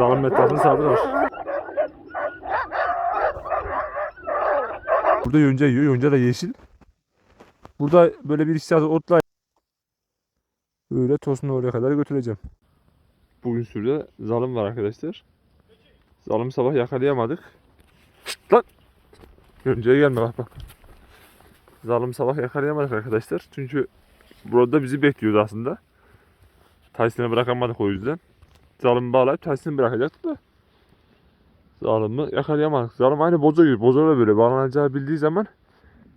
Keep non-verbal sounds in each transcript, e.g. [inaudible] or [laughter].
Zalim etrafını sardılar. Burada yonca yiyor. Yonca da yeşil. Burada böyle bir saat otla böyle tosunu oraya kadar götüreceğim. Bugün sürüde zalim var arkadaşlar. Zalim sabah yakalayamadık. Şşt lan! Yonca'ya gelme bak bak. Zalim sabah yakalayamadık arkadaşlar. Çünkü burada bizi bekliyordu aslında. Tyson'ı bırakamadık o yüzden. Zalim'i bağlayıp Tyson'ı bırakacaktık da. Zalim'i yakalayamadık. Zalim aynı boza gibi. Boza da böyle bağlanacağı bildiği zaman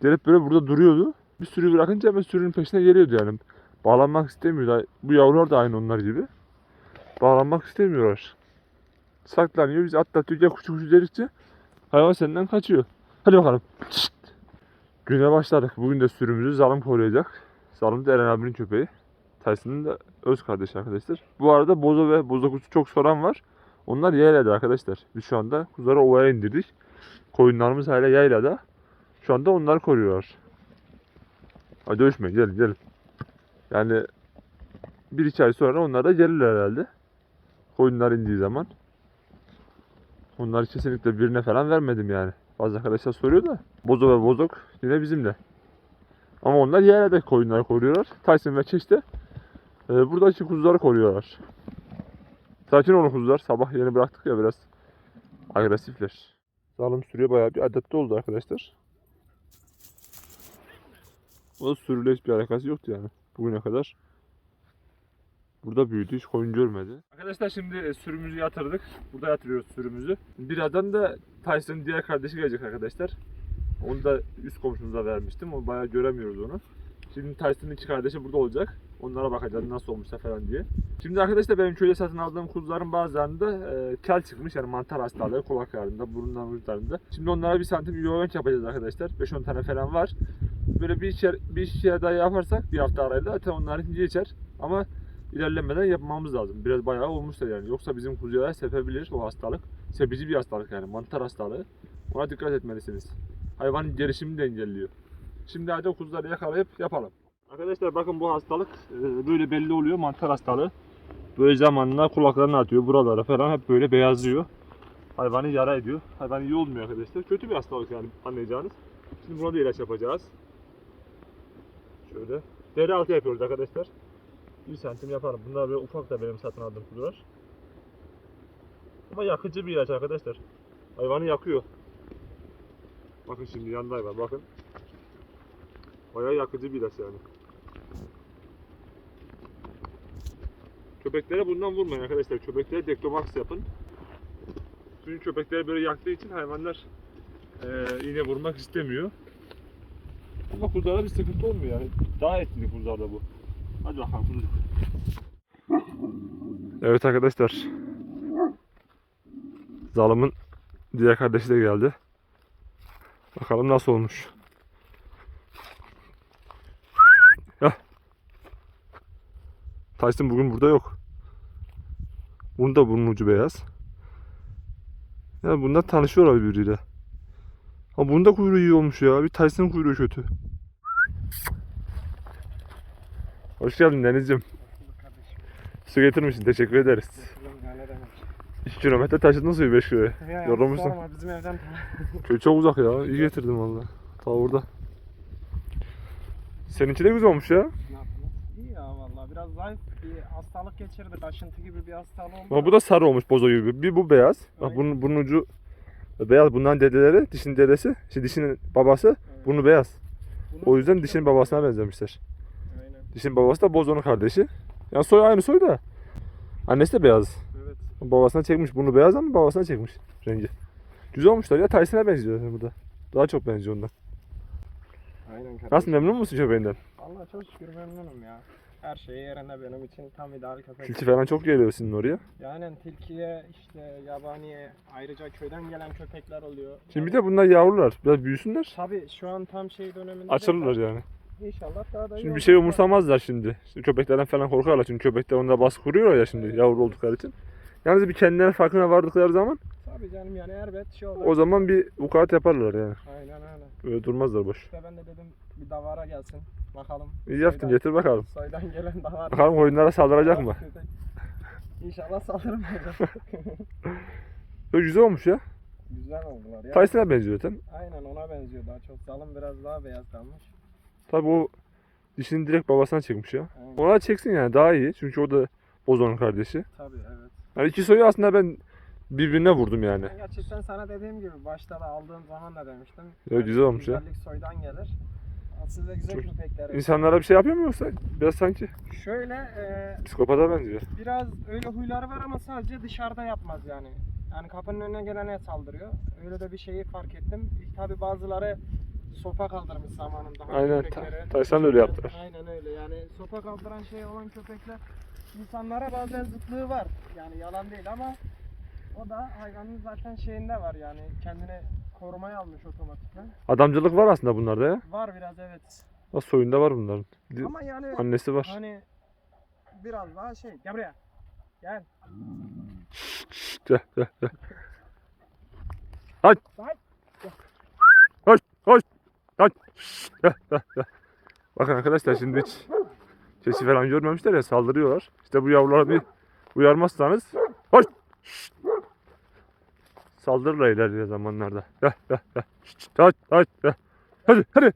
gelip böyle burada duruyordu. Bir sürü bırakınca hemen sürünün peşine geliyordu yani. Bağlanmak istemiyordu. Bu yavrular da aynı onlar gibi. Bağlanmak istemiyorlar. Saklanıyor. Biz atlatıyor. Ya kuçu kuçu dedikçe hayvan senden kaçıyor. Hadi bakalım. Güne başladık. Bugün de sürümüzü zalim koruyacak. Zalim de Eren abinin köpeği. Tyson'ın da öz kardeşi arkadaşlar. Bu arada boza ve boza kuzu çok soran var. Onlar yaylada arkadaşlar. Biz şu anda kuzuları ovaya indirdik. Koyunlarımız hala yaylada. Şu anda onlar koruyorlar. Hadi dövüşmeyin gelin gelin. Yani bir iki ay sonra onlar da gelirler herhalde. Koyunlar indiği zaman. Onları kesinlikle birine falan vermedim yani. Bazı arkadaşlar soruyor da. Bozo ve bozok yine bizimle. Ama onlar yerlerde koyunları koruyorlar. Tyson ve Çeş de e, buradaki kuzuları koruyorlar. Sakin olun kuzular. Sabah yeni bıraktık ya biraz agresifler. Zalim sürüye bayağı bir adapte oldu arkadaşlar. O da sürüyle hiçbir alakası yoktu yani bugüne kadar. Burada büyüdü hiç koyun görmedi. Arkadaşlar şimdi e, sürümüzü yatırdık. Burada yatırıyoruz sürümüzü. Birazdan da Tyson'ın diğer kardeşi gelecek arkadaşlar. Onu da üst komşumuza vermiştim. O bayağı göremiyoruz onu. Şimdi Tyson'ın iki kardeşi burada olacak. Onlara bakacağız nasıl olmuşsa falan diye. Şimdi arkadaşlar benim köyde satın aldığım kuzuların bazılarında e, kel çıkmış. Yani mantar hastalığı kulaklarında, burundan uçlarında. Şimdi onlara bir santim yoğurt yapacağız arkadaşlar. 5-10 tane falan var. Böyle bir işe, bir işe daha yaparsak bir hafta arayla zaten onlar ikinci içer. Ama ilerlemeden yapmamız lazım. Biraz bayağı olmuşlar yani. Yoksa bizim kuzuya sepebilir o hastalık. Sepici bir hastalık yani mantar hastalığı. Ona dikkat etmelisiniz. Hayvanın gelişimini de engelliyor. Şimdi hadi kuzuları yakalayıp yapalım. Arkadaşlar bakın bu hastalık e, böyle belli oluyor mantar hastalığı. Böyle zamanla kulaklarına atıyor buralara falan hep böyle beyazlıyor. Hayvanı yara ediyor. Hayvan iyi olmuyor arkadaşlar. Kötü bir hastalık yani anlayacağınız. Şimdi buna da ilaç yapacağız. Şöyle. Deri altı yapıyoruz arkadaşlar. 1 santim yaparım. Bunlar böyle ufak da benim satın aldığım kuzular. Ama yakıcı bir ilaç arkadaşlar. Hayvanı yakıyor. Bakın şimdi yanında hayvan bakın. Bayağı yakıcı bir ilaç yani. Köpeklere bundan vurmayın arkadaşlar. Köpeklere dektomax yapın. Çünkü köpekleri böyle yaktığı için hayvanlar eee iğne vurmak istemiyor. Ama kuzularda bir sıkıntı olmuyor yani. Daha etkili kuzularda bu. Hadi bakalım kuzu. Evet arkadaşlar. Zalımın diğer kardeşi de geldi. Bakalım nasıl olmuş. Tyson bugün burada yok. Bunun da burun ucu beyaz. Yani bunlar tanışıyorlar birbiriyle. Ha bunun da kuyruğu iyi olmuş ya. Bir Tyson'ın kuyruğu kötü. Hoş geldin Deniz'cim. Su getirmişsin. Teşekkür ederiz. Ya ne demek. 2 kilometre taşıdın suyu 5 kiloya. Ya, Yorulmuşsun. bizim evden [laughs] Köy çok uzak ya. İyi getirdim valla. Ta burada. Seninki de güzel olmuş ya. ne yaptınız? İyi ya valla biraz zayıf bir hastalık geçirdi. Kaşıntı gibi bir hastalık oldu. Ama bu da sarı olmuş bozo gibi. Bir bu beyaz. Bak Aynen. bunun, bunun ucu beyaz. Bundan dedeleri, dişinin dedesi, işte dişinin babası, Evet. burnu beyaz. Bunun O yüzden dişinin babasına benzemişler. Aynen. Dişinin babası da bozonun kardeşi. Yani soy aynı soy da. Annesi de beyaz. Evet. Babasına çekmiş. Burnu beyaz ama babasına çekmiş rengi. Güzel olmuşlar ya. Tyson'a benziyor yani burada. Daha çok benziyor ondan. Aynen kardeşim. Nasıl memnun musun köpeğinden? Valla çok şükür memnunum ya. Her şey yerinde benim için tam ideal köpek. Tilki falan çok geliyor senin oraya. Yani tilkiye işte yabaniye ayrıca köyden gelen köpekler oluyor. Şimdi bir de bunlar yavrular. Biraz büyüsünler. Tabii şu an tam şey döneminde. Açılırlar yani. İnşallah daha da iyi Şimdi bir şey olacaklar. umursamazlar şimdi. şimdi köpeklerden falan korkarlar çünkü köpekler onlara baskı kuruyor ya şimdi yavru oldukları için. Yalnız bir kendilerine farkına vardıkları zaman Tabii canım yani elbet şey olur. o zaman bir vukuat yaparlar yani. Aynen öyle. Öyle durmazlar boş. İşte ben de dedim bir davara gelsin. Bakalım. İyi yaptın Soydan- getir bakalım. Soydan gelen davar. Bakalım koyunlara saldıracak mı? İnşallah saldırmayacak. [laughs] Böyle güzel olmuş ya. Güzel oldular ya. Tyson'a benziyor zaten. Aynen ona benziyor daha çok. Zalım biraz daha beyaz kalmış. Tabi o dişini direkt babasına çekmiş ya. Aynen. Ona çeksin yani daha iyi. Çünkü o da Ozon'un kardeşi. Tabii evet. Yani iki soyu aslında ben birbirine vurdum yani. Gerçekten sana dediğim gibi başta da aldığım zaman da demiştim. Ya güzel olmuş ya. Güzellik soydan gelir. Aslında güzel Çok- köpekler. İnsanlara bir şey yapıyor mu yoksa? Biraz sanki Şöyle e, psikopata benziyor. biraz öyle huyları var ama sadece dışarıda yapmaz yani. Yani kapının önüne gelene saldırıyor. Öyle de bir şeyi fark ettim. Tabi bazıları sopa kaldırmış zamanında. hani Aynen, köpeklere. Ta- Tyson da öyle yaptılar. Aynen öyle yani sopa kaldıran şey olan köpekler insanlara bazen zıtlığı var. Yani yalan değil ama o da hayvanın zaten şeyinde var yani kendini korumaya almış otomatikman. Adamcılık var aslında bunlarda ya. Var biraz evet. Nasıl soyunda var bunların. Ama yani Annesi var. hani biraz daha şey. Gel buraya. Gel. [laughs] Gel, gel, gel. Hadi. Hadi. Hoş, hoş. Hadi. Gel, gel, gel. Bakın arkadaşlar şimdi hiç sesi falan görmemişler ya saldırıyorlar. İşte bu yavrulara bir uyarmazsanız hoş. Saldırırlar ilerleyen zamanlarda. Hadi, hadi. Hadi, hadi.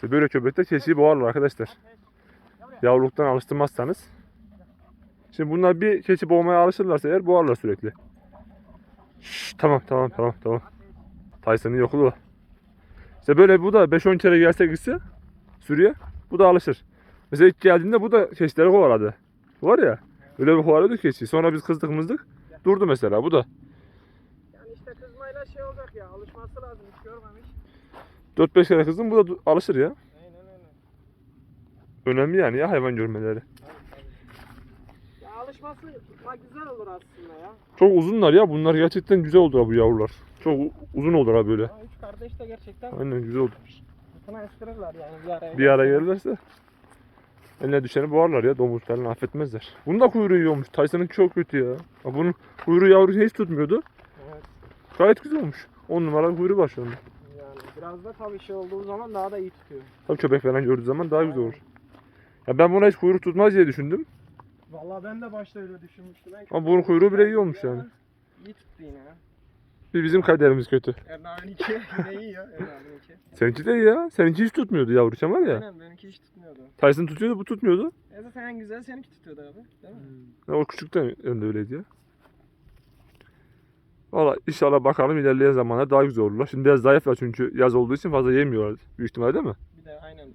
Hadi, böyle köpekler keçiyi boğarlar arkadaşlar. Yavruluktan alıştırmazsanız. Şimdi bunlar bir keçi boğmaya alışırlarsa eğer boğarlar sürekli. Şşş, tamam tamam tamam tamam. Tyson'ın yokluğu. İşte böyle bu da 5-10 kere gelse gitse sürüye bu da alışır. Mesela ilk geldiğinde bu da keçileri kovaladı. Var ya öyle bir kovaladı keçi. Sonra biz kızdık mızdık durdu mesela bu da. Yani işte kızmayla şey olacak ya alışması lazım hiç görmemiş. 4-5 kere kızdım bu da alışır ya. Aynen öyle. Önemli yani ya hayvan görmeleri. Ya alışması ha, güzel olur aslında ya. Çok uzunlar ya bunlar gerçekten güzel oldu bu yavrular. Çok uzun olur ha böyle. Ha, üç kardeş de gerçekten Aynen güzel oldu. fırtına estirirler yani bir araya. Bir ara gelseler. gelirlerse eline düşeni boğarlar ya domuz falan affetmezler. Bunun da kuyruğu iyi olmuş. Tyson'ın çok kötü ya. Ha, Bunun kuyruğu yavrusu hiç tutmuyordu. Evet. Gayet güzel olmuş. 10 numara bir kuyruğu var şu anda. Yani biraz da tabii şey olduğu zaman daha da iyi tutuyor. Tabii köpek falan gördüğü zaman daha güzel olur. Ya ben buna hiç kuyruk tutmaz diye düşündüm. Vallahi ben de başta öyle düşünmüştüm. Ben Ama bunun kuyruğu bile iyi olmuş yani. İyi tuttu yine ya. Bir bizim kaderimiz kötü. Ernal'ın iki yine iyi ya Ernal'ın iki. Seninki de iyi ya. Seninki hiç tutmuyordu yavruçam var ya. Aynen benimki hiç tutmuyordu. Tyson tutuyordu bu tutmuyordu. E zaten en güzel seninki tutuyordu abi. Değil mi? Ya o küçükten de öyleydi ya. Valla inşallah bakalım ilerleyen zamanlarda daha güzel olurlar. Şimdi biraz zayıflar çünkü yaz olduğu için fazla yemiyorlar. Büyük ihtimalle değil mi? Bir de aynen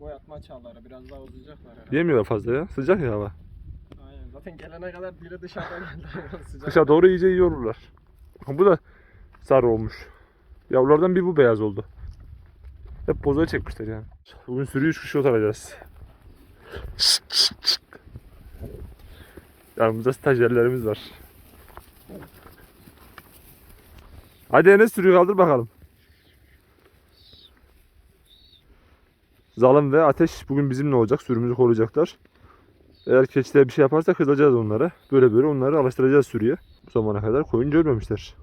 boyatma çağları biraz daha uzayacaklar herhalde. Yemiyorlar fazla ya. Sıcak ya hava. Aynen. Zaten gelene kadar biri dışarıda geldi sıcak. Kışa doğru iyice iyi olurlar. Bu da sarı olmuş. Yavrulardan bir bu beyaz oldu. Hep bozoya çekmişler yani. Bugün sürü 3 kişi oturacağız. Yanımızda stajyerlerimiz var. Hadi Enes sürüyü kaldır bakalım. Zalim ve Ateş bugün bizimle olacak. Sürümüzü koruyacaklar. Eğer keçiler bir şey yaparsa kızacağız onlara. Böyle böyle onları alıştıracağız sürüye. Bu zamana kadar koyun görmemişler.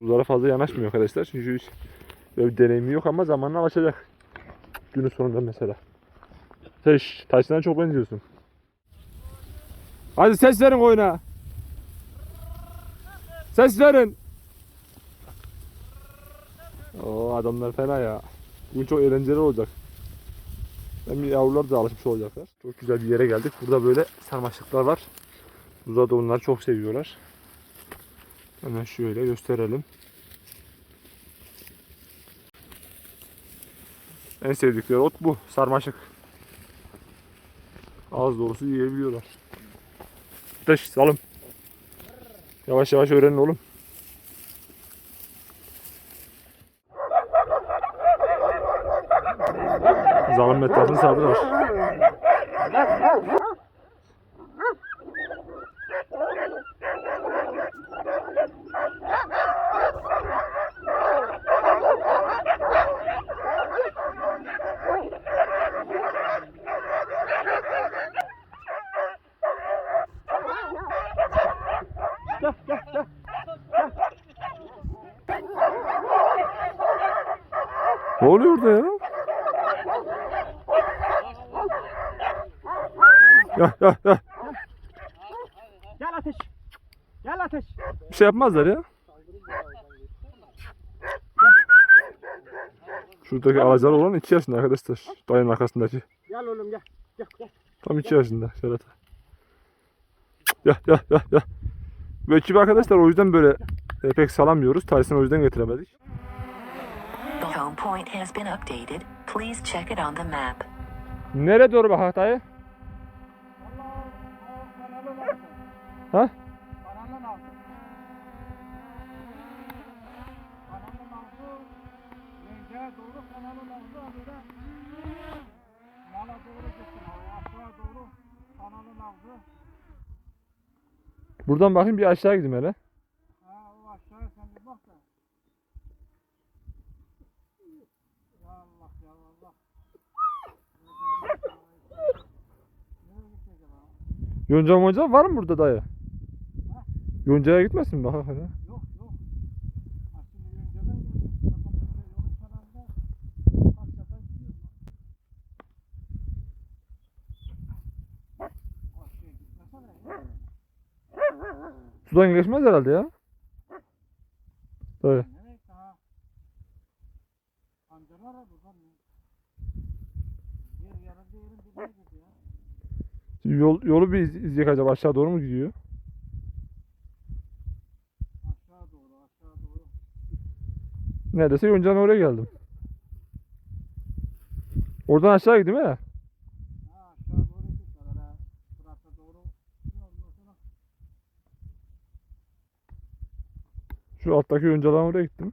Bunlara fazla yanaşmıyor arkadaşlar. Çünkü hiç böyle bir deneyimi yok ama zamanla alışacak. Günün sonunda mesela. Şş, Tyson'a çok benziyorsun. Hadi ses verin koyuna. Ses verin. Oo adamlar fena ya. Bugün çok eğlenceli olacak. Hem yavrular da alışmış olacaklar. Çok güzel bir yere geldik. Burada böyle sarmaşıklar var. Burada da onları çok seviyorlar. Hemen şöyle gösterelim. En sevdikleri ot bu. Sarmaşık. Az dolusu yiyebiliyorlar. Dış salım. Yavaş yavaş öğrenin oğlum. Zalim etrafını sardılar. Oluyor orada ya? Gel gel gel. Gel ateş. Gel ateş. Bir şey yapmazlar ya. Şuradaki alacalı olan 2 yaşında arkadaşlar. Dayının arkasındaki. Gel oğlum gel. Gel gel. Tam 2 yaşında Serhat. Gel gel gel gel. Bu ekip arkadaşlar o yüzden böyle e, pek salamıyoruz. Tyson'ı o yüzden getiremedik. Home point has been updated. Please check it on the map. Nereye doğru bak dayı? Ha? Buradan bakayım bir aşağı gideyim hele. Ha o aşağıya sen bir bak da. Ya Allah ya Allah. Nereye gitti acaba? Yonca monca var mı burada dayı? Yonca'ya gitmesin mi? Bak hele. Yok yok. Ha şimdi önceden geldim. Yolun kenarında sefer gidiyorum. Şey gitmesene. Sudan geçmez herhalde ya. Dayı. Nereye gitti ha? Pancarlar abi buradan ya. Ya. Yol, yolu bir iz- izleyecek acaba aşağı doğru mu gidiyor? Aşağı doğru aşağı doğru. Neredeyse Yonca'nın oraya geldim. Oradan aşağı gideyim he. Şu alttaki Yonca'dan oraya gittim.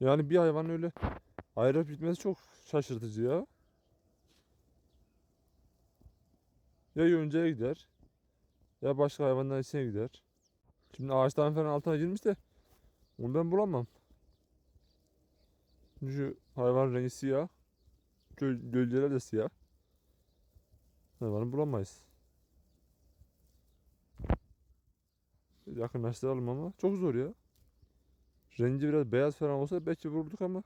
Yani bir hayvan öyle ayrılıp gitmesi çok şaşırtıcı ya. Ya Yonca'ya gider ya başka hayvanların içine gider. Şimdi ağaçtan falan altına girmiş de onu ben bulamam. Şu hayvan rengi siyah. Göl, gölgeler de siyah. Hayvanı bulamayız. Yakınlaştıralım ama çok zor ya. Rengi biraz beyaz falan olsa belki vurduk ama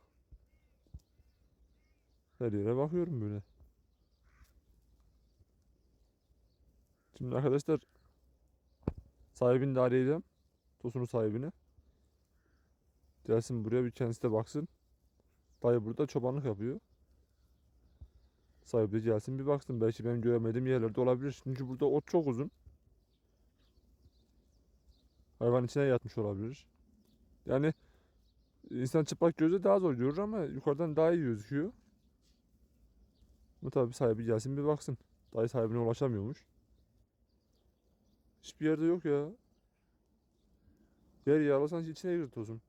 her yere bakıyorum böyle. Şimdi arkadaşlar sahibini de arayacağım. Tosunu sahibini. Gelsin buraya bir kendisi de baksın. Dayı burada çobanlık yapıyor. Sahibi gelsin bir baksın. Belki benim göremediğim yerlerde olabilir. Çünkü burada ot çok uzun. Hayvan içine yatmış olabilir. Yani insan çıplak gözle daha zor görür ama yukarıdan daha iyi gözüküyor. Ama tabii sahibi gelsin bir baksın. Dayı sahibine ulaşamıyormuş. Hiçbir yerde yok ya. Yer yağlasan içine girir tozun.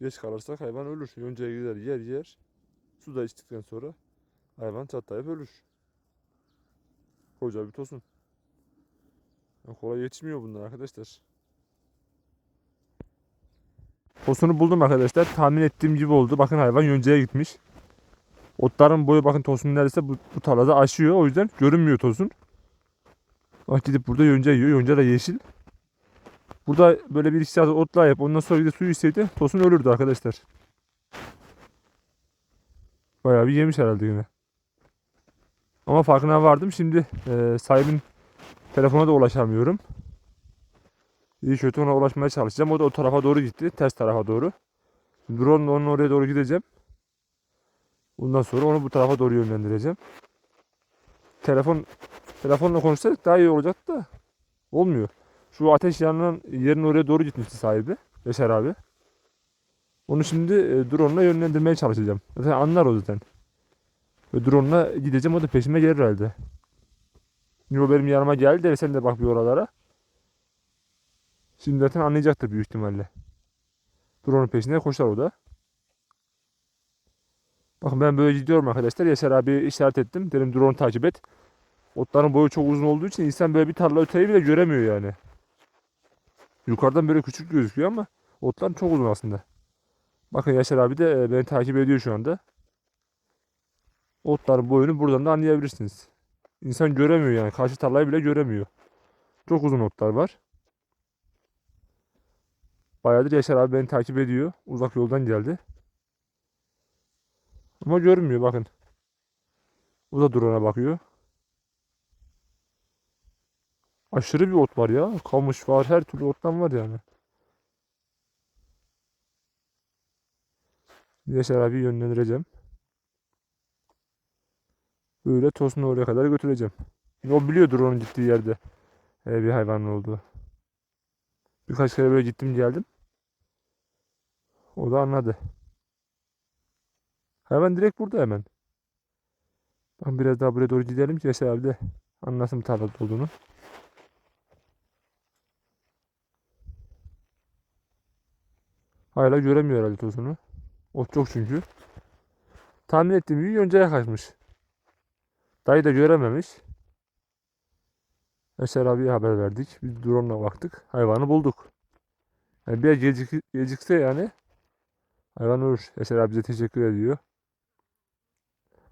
Geç kalırsak hayvan ölür. Yoncaya gider yer yer. Su da içtikten sonra hayvan çatlayıp ölür. Koca bir tosun. Ya kolay yetişmiyor bunlar arkadaşlar. Tosunu buldum arkadaşlar. Tahmin ettiğim gibi oldu. Bakın hayvan yoncaya gitmiş. Otların boyu bakın tosun neredeyse bu, bu tarlada aşıyor. O yüzden görünmüyor tosun. Bak gidip burada yonca yiyor. Yonca da yeşil. Burada böyle bir iki saat otlayıp ondan sonra de suyu içseydi tosun ölürdü arkadaşlar. Bayağı bir yemiş herhalde yine. Ama farkına vardım. Şimdi e, sahibin telefona da ulaşamıyorum. İyi kötü ona ulaşmaya çalışacağım. O da o tarafa doğru gitti. Ters tarafa doğru. Drone onun oraya doğru gideceğim. Bundan sonra onu bu tarafa doğru yönlendireceğim. Telefon telefonla konuşsak daha iyi olacaktı da olmuyor. Şu ateş yanılan yerin oraya doğru gitmişti sahibi. Yaşar abi. Onu şimdi e, drone'la yönlendirmeye çalışacağım. Zaten anlar o zaten. Ve drone'la gideceğim o da peşime gelir herhalde. Yo benim yanıma geldi de sen de bak bir oralara. Şimdi zaten anlayacaktır büyük ihtimalle. Drone'un peşinde koşar o da. Bakın ben böyle gidiyorum arkadaşlar. Yaşar abi işaret ettim. Dedim drone takip et. Otların boyu çok uzun olduğu için insan böyle bir tarla öteyi bile göremiyor yani. Yukarıdan böyle küçük gözüküyor ama otlar çok uzun aslında. Bakın Yaşar abi de e, beni takip ediyor şu anda. Otların boyunu buradan da anlayabilirsiniz. İnsan göremiyor yani. Karşı tarlayı bile göremiyor. Çok uzun otlar var. Bayağıdır Yaşar abi beni takip ediyor. Uzak yoldan geldi. Ama görünmüyor bakın. O da drone'a bakıyor. Aşırı bir ot var ya. Kamış var. Her türlü ottan var yani. Yaşar abi yönlendireceğim. Böyle Tosun'u oraya kadar götüreceğim. O biliyordur onun gittiği yerde e, bir hayvanın olduğu. Birkaç kere böyle gittim geldim. O da anladı. Hayvan direkt burada hemen. Ben biraz daha buraya doğru gidelim ki Yaşar abi de anlasın tarlada olduğunu. Hala göremiyor herhalde tozunu. Ot çok çünkü. Tahmin ettiğim gibi yoncaya kaçmış. Dayı da görememiş. Yaşar abiye haber verdik. Biz drone'la baktık. Hayvanı bulduk. Yani bir gecik, gecikse yani hayvan ölür. Yaşar abi bize teşekkür ediyor.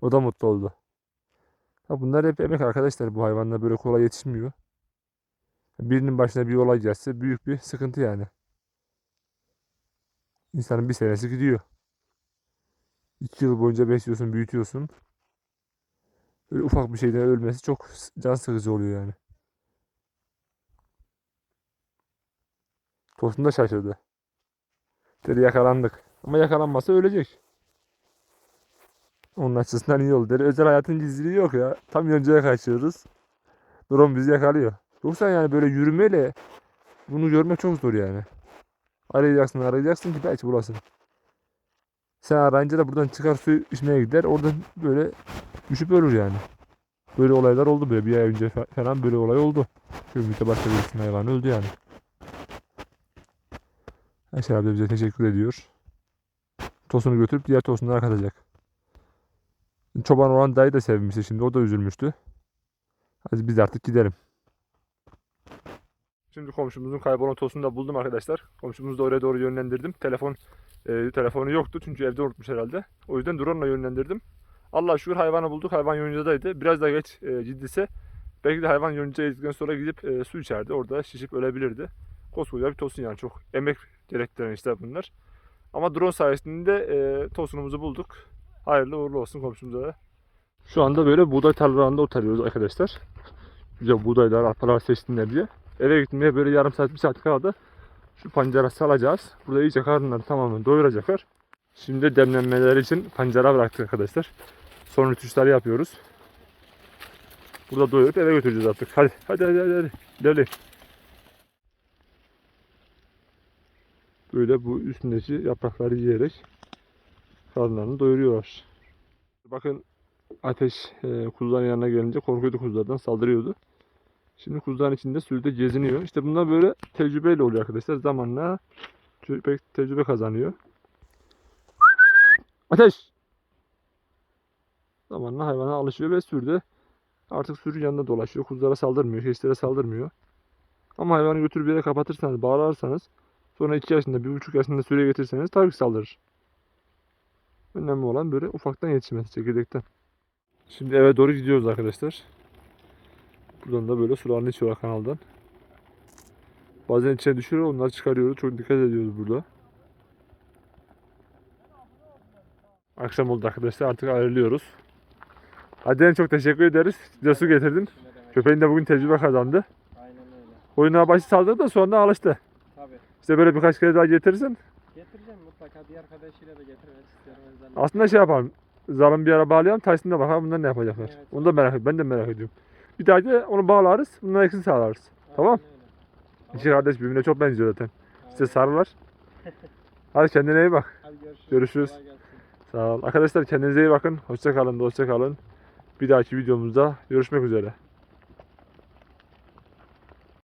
O da mutlu oldu. Ya bunlar hep emek arkadaşlar. Bu hayvanlar böyle kolay yetişmiyor. Birinin başına bir olay gelse büyük bir sıkıntı yani. İnsanın bir senesi gidiyor. İki yıl boyunca besliyorsun, büyütüyorsun. Böyle ufak bir şeyden ölmesi çok can sıkıcı oluyor yani. Tosun da şaşırdı. Dedi yakalandık. Ama yakalanmasa ölecek. Onun açısından iyi oldu. Dedi özel hayatın gizliliği yok ya. Tam yoncaya kaçıyoruz. Drone bizi yakalıyor. Yoksa yani böyle yürümeyle bunu görmek çok zor yani. Arayacaksın arayacaksın ki belki bulasın. Sen arayınca da buradan çıkar su içmeye gider. Oradan böyle düşüp ölür yani. Böyle olaylar oldu böyle bir ay önce fa- falan böyle olay oldu. Gümrükte başka birisinin hayvanı öldü yani. Ayşe abi bize teşekkür ediyor. Tosunu götürüp diğer tosunlara katacak. Çoban olan dayı da sevmişti şimdi o da üzülmüştü. Hadi biz artık gidelim. Şimdi komşumuzun kaybolan tosunu da buldum arkadaşlar. Komşumuzu da oraya doğru yönlendirdim. Telefon e, telefonu yoktu çünkü evde unutmuş herhalde. O yüzden drone'la yönlendirdim. Allah şükür hayvanı bulduk. Hayvan yoncadaydı. Biraz daha geç e, ciddiyse belki de hayvan yoncaya yedikten sonra gidip e, su içerdi. Orada şişip ölebilirdi. Koskoca bir tosun yani çok emek gerektiren işler bunlar. Ama drone sayesinde e, tosunumuzu bulduk. Hayırlı uğurlu olsun komşumuza. Şu anda böyle buğday tarlalarında otarıyoruz arkadaşlar. Güzel buğdaylar, arpalar seçsinler diye. Eve gitmeye böyle yarım saat, bir saat kaldı. Şu pancara salacağız. Burada iyice karnları tamamen doyuracaklar. Şimdi demlenmeleri için pancara bıraktık arkadaşlar. Son rütuşları yapıyoruz. Burada doyurup eve götüreceğiz artık. Hadi hadi hadi hadi. hadi. Gidelim. Böyle bu üstündeki yaprakları yiyerek karnlarını doyuruyorlar. Bakın ateş e, kuzuların yanına gelince korkuyordu kuzulardan saldırıyordu. Şimdi kuzuların içinde sürüde geziniyor. İşte bunlar böyle tecrübeyle oluyor arkadaşlar. Zamanla köpek tecrübe kazanıyor. Ateş! Zamanla hayvana alışıyor ve sürüde artık sürü yanında dolaşıyor. Kuzulara saldırmıyor, hiçlere saldırmıyor. Ama hayvanı götürüp bir yere kapatırsanız, bağlarsanız sonra 2 yaşında, 1,5 yaşında sürüye getirseniz tabii ki saldırır. Önemli olan böyle ufaktan yetişmesi çekirdekten. Şimdi eve doğru gidiyoruz arkadaşlar. Buradan da böyle sularını içiyorlar kanaldan. Bazen içine düşüyor onları çıkarıyoruz. Çok dikkat ediyoruz burada. Akşam oldu arkadaşlar artık ayrılıyoruz. Hadi çok teşekkür ederiz. Size su getirdin. Köpeğin de bugün tecrübe kazandı. Aynen öyle. Oyuna başı saldırdı da sonra alıştı. Tabii. İşte böyle birkaç kere daha getirirsen mutlaka. Diğer arkadaşıyla da getirmek istiyorum özellikle. aslında şey yapalım. Zalim bir ara bağlayalım. Tyson da bakalım bunlar ne yapacaklar. Evet. Onu da merak ediyorum. Ben de merak ediyorum. Bir daha da onu bağlarız. Bunların ikisini sağlarız. Tamam. Aynen öyle. İki kardeş birbirine çok benziyor zaten. İşte Aynen. sarılar. Hadi kendine iyi bak. Hadi görüşürüz. Görüşürüz. Kolay gelsin. Sağ ol. Arkadaşlar kendinize iyi bakın. Hoşça kalın, dostça kalın. Bir dahaki videomuzda görüşmek üzere.